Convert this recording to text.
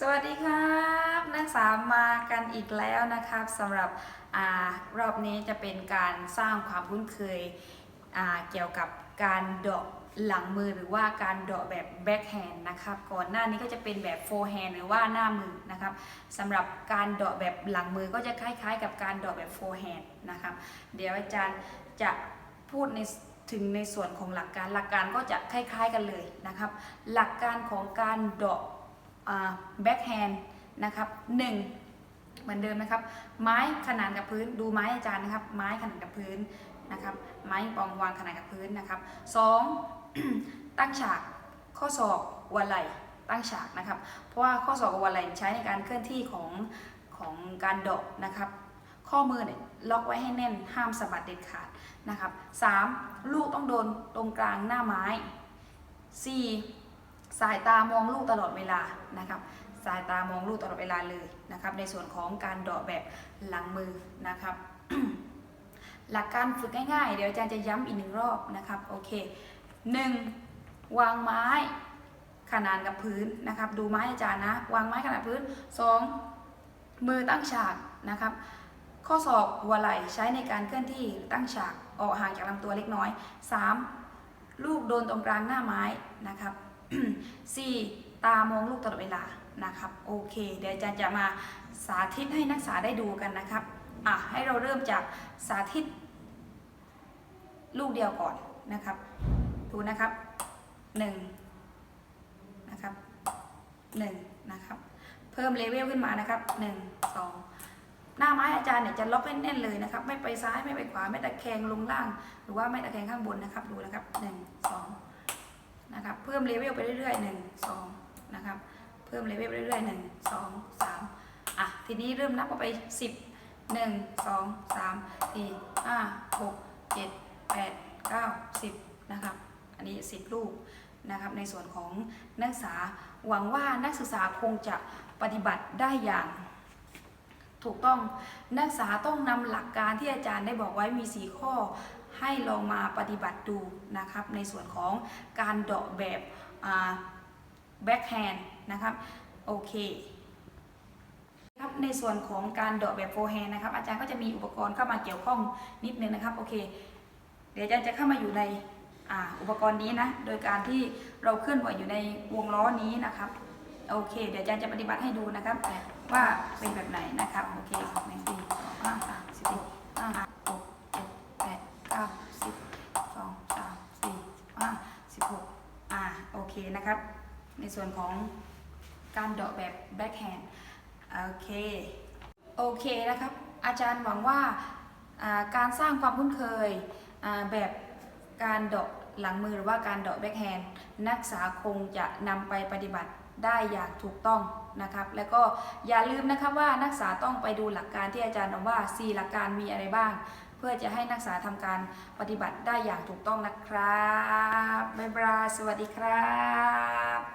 สวัสดีครับนักศึกษามากันอีกแล้วนะครับสำหรับอรอบนี้จะเป็นการสร้างความคุ้นเคยเกี่ยวกับการเดาะหลังมือหรือว่าการเดาะแบบแบ็ k แฮนด์นะครับก่อนหน้านี้ก็จะเป็นแบบโฟ r ์แฮนด์หรือว่าหน้ามือนะครับสำหรับการเดาะแบบหลังมือก็จะคล้ายๆ กับการเดาะแบบโฟ r ์แฮนด์นะครับเดี๋ยวอาจารย์จะพูดในถึงในส่วนของหลักการหลักการก็จะคล้าย ๆ กันเลยนะครับ หลักการของการเดาะ แบ็กแฮนด์นะครับหนึ่งเหมือนเดิมนะครับ ไม้ขนานกับพื้นดูไม้อาจารย์นะครับ ไม้ขนานกับพื้นนะครับ ไม้ปองวางขนานกับพื้นนะครับสองตั้งฉากข้อศอกหัวไหล่ตั้งฉากนะครับ เพราะว่าข้อศอกกับหัวไหล่ใช้ในการเคลื่อนที่ของของการเดาะนะครับ ข้อมือเนี่ยล็อกไว้ให้แน่นห้ามสะบัดเด็ดขาดนะครับสามลูกต้องโดนตรงกลางหน้าไม้สี่ สายตามองลูกตลอดเวลานะครับสายตามองลูกตลอดเวลาเลยนะครับ ในส่วนของการเดาะแบบหลังมือนะครับ หลักการฝึกง่ายๆ เดี๋ยวอาจารย์จะย้ำอีกหนึ่งรอบนะครับโอเคหนึ่งวางไม้ขนานกับพื้นนะครับ ดูไม้อาจารย์นะ วางไม้ขนานพื้นสองมือตั้งฉากนะครับ ข้อศอกหัวไหล่ใช้ในการเคลื่อนที่ตั้งฉากออกห่างจากลำตัวเล็กน้อยสามลูกโดนตรงกลางหน้าไม้นะครับ 4. ตามองลูกตลอดเวลานะครับโอเค เดี๋ยวอาจารย์จะมาสาธิตให้นักศึกษาได้ดูกันนะครับอะให้เราเริ่มจากสาธิต ลูกเดียวก่อนนะครับ ดูนะครับ1นะครับ1นะครับ เพิ่มเลเวลขึ้นมานะครับ 1 2 หน้าไม้อาจารย์เนี่ยจะล็อกแน่นเลยนะครับ ไม่ไปซ้ายไม่ไปขวาไม่ตะแคงลงล่าง หรือว่าไม่ตะแคงข้างบนนะครับ ดูนะครับ 1 2 นะครับเพิ่มเลเวลไปเรื่อยๆหนึ่งสองนะครับเพิ่มเลเวลไปเรื่อยๆหนึ่งสองสามอะทีนี้เริ่มนับไปสิบหนึ่งสองสามสี่ห้าหกเจ็ดแปดเก้าสิบนะครับอันนี้สิบลูกนะครับในส่วนของนักศึกษาหวังว่านักศึกษาคงจะปฏิบัติได้อย่าง ถูกต้องนักศึกษาต้องนำหลักการที่อาจารย์ได้บอกไว้มี 4 ข้อ ให้ลองมาปฏิบัติดูนะครับ ในส่วนของการเดาะแบบแบ็คแฮนด์นะครับโอเคครับในส่วนของการเดาะแบบโฟแฮนด์นะครับ อาจารย์ก็จะมีอุปกรณ์เข้ามาเกี่ยวข้องนิดนึงนะครับโอเค เดี๋ยวอาจารย์จะเข้ามาอยู่ในออุปกรณ์นี้นะโดยการที่เราเคลื่อนไหวอยู่ในวงล้อนี้นะครับโอเค เดี๋ยวอาจารย์จะปฏิบัติให้ดูนะครับ ว่าเป็นแบบไหนนะครับ โอเคหนึ่งสี่สองห้าสามสิบสี่ห้าหกเจ็ดแปดเก้าสิบสองสามสี่ห้าสิบหกอ่าโอเคนะครับ ในส่วนของการเดาะแบบแบ็คแฮนด์โอเค โอเคนะครับ อาจารย์หวังว่าการสร้างความคุ้นเคยแบบการเดาะหลังมือหรือว่าการเดาะแบ็คแฮนด์นักศึกษาคงจะนำไปปฏิบัติ ได้อย่างถูกต้องนะครับ แล้วก็อย่าลืมนะครับว่านักศึกษาต้องไปดูหลักการที่อาจารย์บอกว่า 4 หลักการมีอะไรบ้าง เพื่อจะให้นักศึกษาทำการปฏิบัติได้อย่างถูกต้องนะครับบ๊ายบายสวัสดีครับ